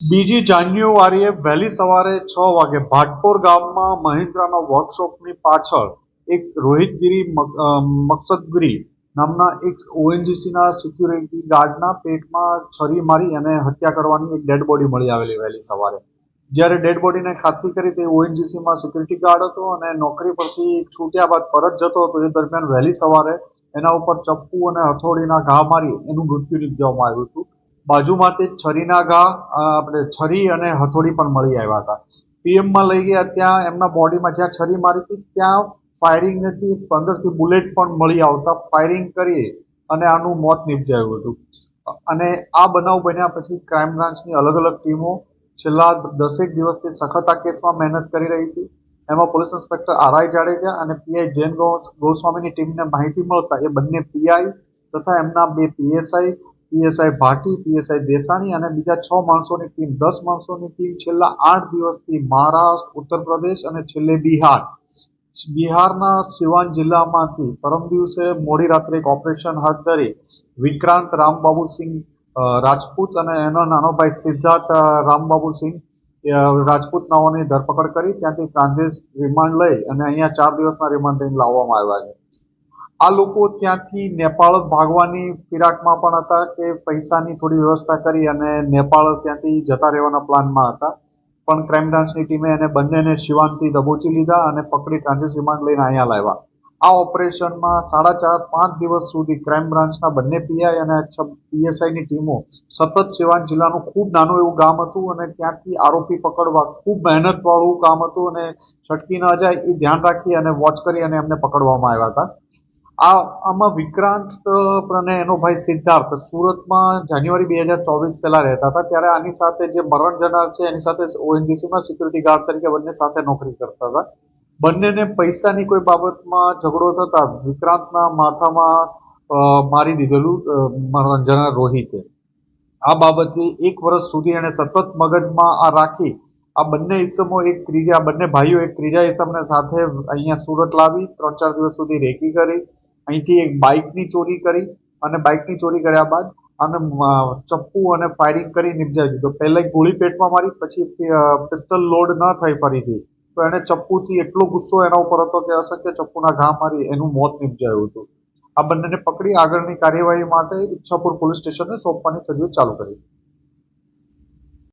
બીજી જાન્યુઆરીએ વહેલી સવારે છ વાગે ભાટપોર ગામમાં મહિન્દ્રાના વર્કશોપની પાછળ એક રોહિતગીરી મકસદગીરી નામના એક ઓએનજીસીના સિક્યુરિટી ગાર્ડના પેટમાં છરી મારી અને હત્યા કરવાની એક ડેડ બોડી મળી આવેલી વહેલી સવારે. જ્યારે ડેડ બોડીને ખાતરી કરી તે ઓએનજીસીમાં સિક્યુરિટી ગાર્ડ હતો અને નોકરી પરથી છૂટ્યા બાદ પરત જતો હતો, એ દરમિયાન વહેલી સવારે એના ઉપર ચપ્પુ અને હથોડીના ઘા મારી એનું મૃત્યુ નિપજાવવામાં આવ્યું હતું. બાજુમાંથી છરીના ઘા આપણે છરી અને હથોડી પણ મળી આવ્યા હતા. પીએમમાં લઈ ગયા ત્યાં, એમના બોડીમાં જ્યાં છરી મારી હતી, ત્યાં ફાયરિંગ નથી અંદરથી બુલેટ પણ મળી આવતા. ફાયરિંગ કરી અને આનું મોત નિપજાયું હતું. અને આ બનાવ બન્યા પછી ક્રાઇમ બ્રાન્ચની અલગ અલગ ટીમો છેલ્લા દસેક દિવસથી સખત આ કેસમાં મહેનત કરી રહી હતી. એમાં પોલીસ ઇન્સ્પેક્ટર આરઆઈ જાડેજા અને પીઆઈ જૈન ગોસ્વામીની ટીમને માહિતી મળતા એ બંને પીઆઈ તથા એમના બે PSI PSI Bhati, PSI Desani અને બીજા છ માણસોની ટીમ, દસ માણસોની ટીમ છેલ્લા આઠ દિવસથી મહારાષ્ટ્ર ઉત્તર પ્રદેશ અને છેલ્લે બિહાર. બિહારના સિવાન જિલ્લામાંથી પરમ દિવસે મોડી રાત્રે એક ઓપરેશન હાથ ધરી વિક્રાંત રામબાબુ સિંહ રાજપૂત અને એનો નાનો ભાઈ સિદ્ધાર્થ રામબાબુ સિંહ રાજપૂત નાઓની ધરપકડ કરી, ત્યાંથી ટ્રાન્ઝિટ રિમાન્ડ લઈ અને અહીંયા ચાર દિવસના રિમાન્ડ લઈને લાવવામાં આવ્યા છે. આ લોકો ત્યાંથી નેપાળ ભાગવાની ફિરાકમાં પણ હતા કે પૈસાની થોડી વ્યવસ્થા કરી અને નેપાળ ત્યાંથી જતા રહેવાના પ્લાનમાં હતા. પણ ક્રાઇમ બ્રાન્ચની ટીમે એને બંનેને શિવાનથી દબોચી લીધા અને પકડી ટ્રાન્ઝિટ રિમાન્ડ લઈને અહીંયા લાવ્યા. આ ઓપરેશનમાં સાડા ચાર, પાંચ દિવસ સુધી ક્રાઇમ બ્રાન્ચના બંને પીઆઈ અને પીએસઆઈની ટીમો સતત સિવાન જિલ્લાનું ખૂબ નાનું એવું ગામ હતું અને ત્યાંથી આરોપી પકડવા ખૂબ મહેનતવાળું ગામ હતું અને છટકી ન જાય એ ધ્યાન રાખી અને વોચ કરી અને એમને પકડવામાં આવ્યા હતા. આ આમાં વિક્રાંત અને એનો ભાઈ સિદ્ધાર્થ સુરતમાં જાન્યુઆરી બે હજાર ચોવીસ પહેલા રહેતા હતા. ત્યારે આની સાથે જે મરણ જનાર છે, એની સાથે ઓએનજીસીમાં સિક્યુરિટી ગાર્ડ તરીકે બંને સાથે નોકરી કરતા હતા. બંનેને પૈસાની કોઈ બાબતમાં ઝઘડો થતા વિક્રાંતના માથામાં મારી દીધેલું મરણ જનાર રોહિતે. આ બાબતે એક વર્ષ સુધી એણે સતત મગજમાં આ રાખી, આ બંને ઈસમો એક ત્રીજા બંને ભાઈઓ એક ત્રીજા ઈસમને સાથે અહીંયા સુરત લાવી, ત્રણ ચાર દિવસ સુધી રેકી કરી અહીંથી એક બાઇકની ચોરી કરી અને બાઇકની ચોરી કર્યા બાદ અને ચપ્પુ અને ફાયરિંગ કરી નિપજાવી દીધો. પહેલા એક ગોળી પેટમાં મારી, પછી પિસ્તલ લોડ ન થઈ ફરીથી. તો એને ચપ્પુથી એટલો ગુસ્સો એના ઉપર હતો કે અશક્ય ચપ્પુના ઘા મારી એનું મોત નિપજાયું હતું. આ બંનેને પકડી આગળની કાર્યવાહી માટે ઈચ્છાપુર પોલીસ સ્ટેશને સોંપવાની તજવીજ ચાલુ કરી.